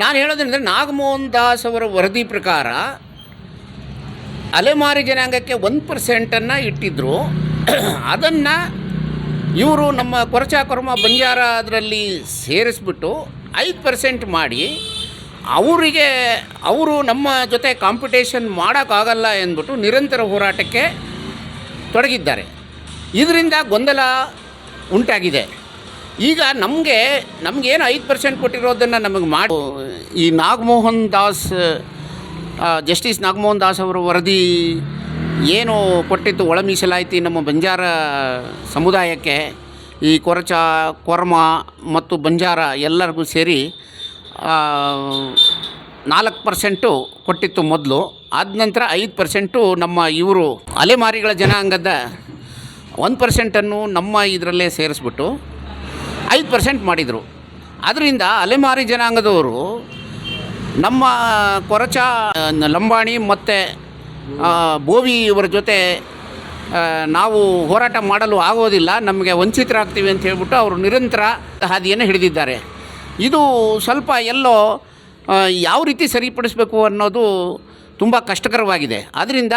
ನಾನು ಹೇಳೋದಂದರೆ ನಾಗಮೋಹನ್ ದಾಸ್ ಅವರ ವರದಿ ಪ್ರಕಾರ ಅಲೆಮಾರಿ ಜನಾಂಗಕ್ಕೆ ಒಂದು ಪರ್ಸೆಂಟನ್ನು ಇಟ್ಟಿದ್ದರು ಅದನ್ನು ಇವರು ನಮ್ಮ ಕೊರಚ ಕೊರಮ ಬಂಜಾರ ಅದರಲ್ಲಿ ಸೇರಿಸ್ಬಿಟ್ಟು ಐದು ಪರ್ಸೆಂಟ್ ಮಾಡಿ ಅವರಿಗೆ ಅವರು ನಮ್ಮ ಜೊತೆ ಕಾಂಪಿಟೇಷನ್ ಮಾಡೋಕ್ಕಾಗಲ್ಲ ಎಂದ್ಬಿಟ್ಟು ನಿರಂತರ ಹೋರಾಟಕ್ಕೆ ತೊಡಗಿದ್ದಾರೆ. ಇದರಿಂದ ಗೊಂದಲ ಉಂಟಾಗಿದೆ. ಈಗ ನಮಗೆ, ನಮಗೇನು ಐದು ಪರ್ಸೆಂಟ್ ಕೊಟ್ಟಿರೋದನ್ನು ನಮಗೆ ಮಾಡಿ ಈ ನಾಗಮೋಹನ್ ದಾಸ್ ಜಸ್ಟಿಸ್ ನಾಗಮೋಹನ್ ದಾಸ್ ಅವರ ವರದಿ ಏನು ಕೊಟ್ಟಿತ್ತು, ಒಳ ಮೀಸಲಾಯಿತು ನಮ್ಮ ಬಂಜಾರ ಸಮುದಾಯಕ್ಕೆ, ಈ ಕೊರಚ, ಕೊರ್ಮ ಮತ್ತು ಬಂಜಾರ ಎಲ್ಲರಿಗೂ ಸೇರಿ ನಾಲ್ಕು ಪರ್ಸೆಂಟು ಕೊಟ್ಟಿತ್ತು ಮೊದಲು. ಆದ ನಂತರ ಐದು ಪರ್ಸೆಂಟು ನಮ್ಮ ಇವರು ಅಲೆಮಾರಿಗಳ ಜನಾಂಗದ ಒಂದು ಪರ್ಸೆಂಟನ್ನು ನಮ್ಮ ಇದರಲ್ಲೇ ಸೇರಿಸ್ಬಿಟ್ಟು ಐದು ಪರ್ಸೆಂಟ್ ಮಾಡಿದರು. ಅದರಿಂದ ಅಲೆಮಾರಿ ಜನಾಂಗದವರು ನಮ್ಮ ಕೊರಚ, ಲಂಬಾಣಿ ಮತ್ತು ಬೋವಿ ಇವರ ಜೊತೆ ನಾವು ಹೋರಾಟ ಮಾಡಲು ಆಗೋದಿಲ್ಲ, ನಮಗೆ ವಂಚಿತರಾಗ್ತೀವಿ ಅಂತ ಹೇಳ್ಬಿಟ್ಟು ಅವರು ನಿರಂತರ ಹಾದಿಯನ್ನು ಹಿಡಿದಿದ್ದಾರೆ. ಇದು ಸ್ವಲ್ಪ ಎಲ್ಲೋ ಯಾವ ರೀತಿ ಸರಿಪಡಿಸಬೇಕು ಅನ್ನೋದು ತುಂಬ ಕಷ್ಟಕರವಾಗಿದೆ. ಆದ್ದರಿಂದ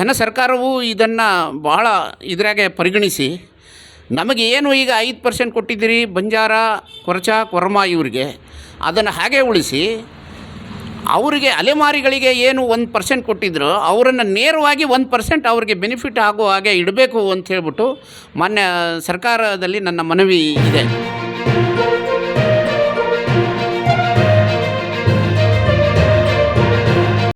ಘನ ಸರ್ಕಾರವು ಇದನ್ನು ಬಹಳ ಇದರಾಗೆ ಪರಿಗಣಿಸಿ ನಮಗೆ ಏನು ಈಗ ಐದು ಪರ್ಸೆಂಟ್ ಕೊಟ್ಟಿದ್ದೀರಿ? ಬಂಜಾರ, ಕೊರಚ, ಕೊರಮ ಇವರಿಗೆ. ಅದನ್ನು ಹಾಗೆ ಉಳಿಸಿ, ಅವರಿಗೆ ಅಲೆಮಾರಿಗಳಿಗೆ ಏನು ಒಂದು ಪರ್ಸೆಂಟ್ ಕೊಟ್ಟಿದ್ರು, ಅವರನ್ನು ನೇರವಾಗಿ ಒಂದು ಪರ್ಸೆಂಟ್ ಅವ್ರಿಗೆ ಬೆನಿಫಿಟ್ ಆಗೋ ಹಾಗೆ ಇಡಬೇಕು ಅಂತ ಹೇಳ್ಬಿಟ್ಟು ಮಾನ್ಯ ಸರ್ಕಾರದಲ್ಲಿ ನನ್ನ ಮನವಿ ಇದೆ.